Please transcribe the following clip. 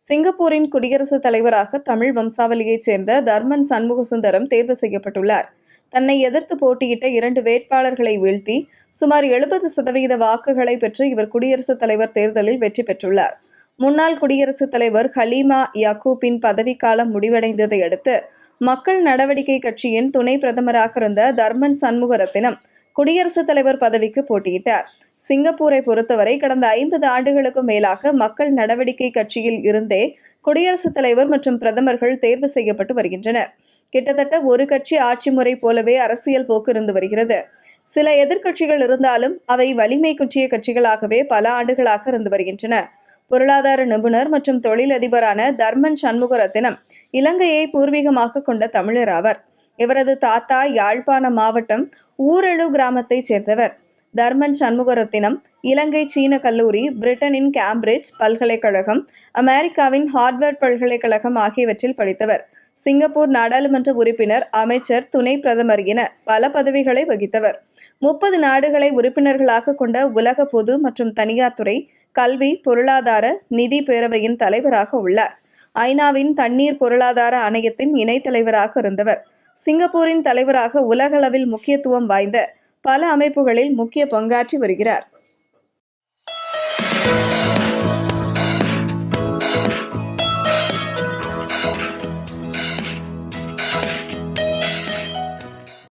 சிங்கப்பூரின் குடியரசுத் தலைவராக தமிழ் வம்சாவளியைச் சேர்ந்த தர்மன் சண்முகசுந்தரம் தேர்வு செய்யப்பட்டுள்ளார். தன்னை எதிர்த்து போட்டியிட்ட இரண்டு வேட்பாளர்களை வீழ்த்தி சுமார் எழுபது சதவீத வாக்குகளை பெற்று இவர் குடியரசுத் தலைவர் தேர்தலில் வெற்றி பெற்றுள்ளார். முன்னாள் குடியரசுத் தலைவர் ஹலீமா யாக்கூப்பின் பதவிக்காலம் முடிவடைந்ததை அடுத்து மக்கள் நடவடிக்கை கட்சியின் துணை பிரதமராக இருந்த தர்மன் சண்முகரத்தினம் குடியரசுத் தலைவர் பதவிக்கு போட்டியிட்டார். சிங்கப்பூரை பொறுத்தவரை கடந்த ஐம்பது ஆண்டுகளுக்கும் மேலாக மக்கள் நடவடிக்கை கட்சியில் இருந்தே குடியரசுத் தலைவர் மற்றும் பிரதமர்கள் தேர்வு செய்யப்பட்டு வருகின்றனர். கிட்டத்தட்ட ஒரு கட்சி ஆட்சி முறை போலவே அரசியல் போக்கு இருந்து வருகிறது. சில எதிர்க்கட்சிகள் இருந்தாலும் அவை வலிமை குற்றிய கட்சிகளாகவே பல ஆண்டுகளாக இருந்து வருகின்றன. பொருளாதார நிபுணர் மற்றும் தொழிலதிபரான தர்மன் சண்முகரத்தினம் இலங்கையை பூர்வீகமாக கொண்ட தமிழர் ஆவர். இவரது தாத்தா யாழ்ப்பாண மாவட்டம் ஊரழு கிராமத்தைச் சேர்ந்தவர். தர்மன் சண்முகரத்தினம் இலங்கை சீன கல்லூரி பிரிட்டனின் கேம்பிரிட்ஜ் பல்கலைக்கழகம் அமெரிக்காவின் ஹார்வர்ட் பல்கலைக்கழகம் ஆகியவற்றில் படித்தவர். சிங்கப்பூர் நாடாளுமன்ற உறுப்பினர் அமைச்சர் துணை பிரதமர் என பல பதவிகளை வகித்தவர். முப்பது நாடுகளை உறுப்பினர்களாக கொண்ட உலக பொது மற்றும் தனியார் துறை கல்வி பொருளாதார நிதி பேரவையின் தலைவராக உள்ளார். ஐநாவின் தண்ணீர் பொருளாதார ஆணையத்தின் இணைத் தலைவராக இருந்தவர். சிங்கப்பூரின் தலைவராக உலகளவில் முக்கியத்துவம் வாய்ந்த பல அமைப்புகளில் முக்கிய பங்காற்றி வருகிறார்.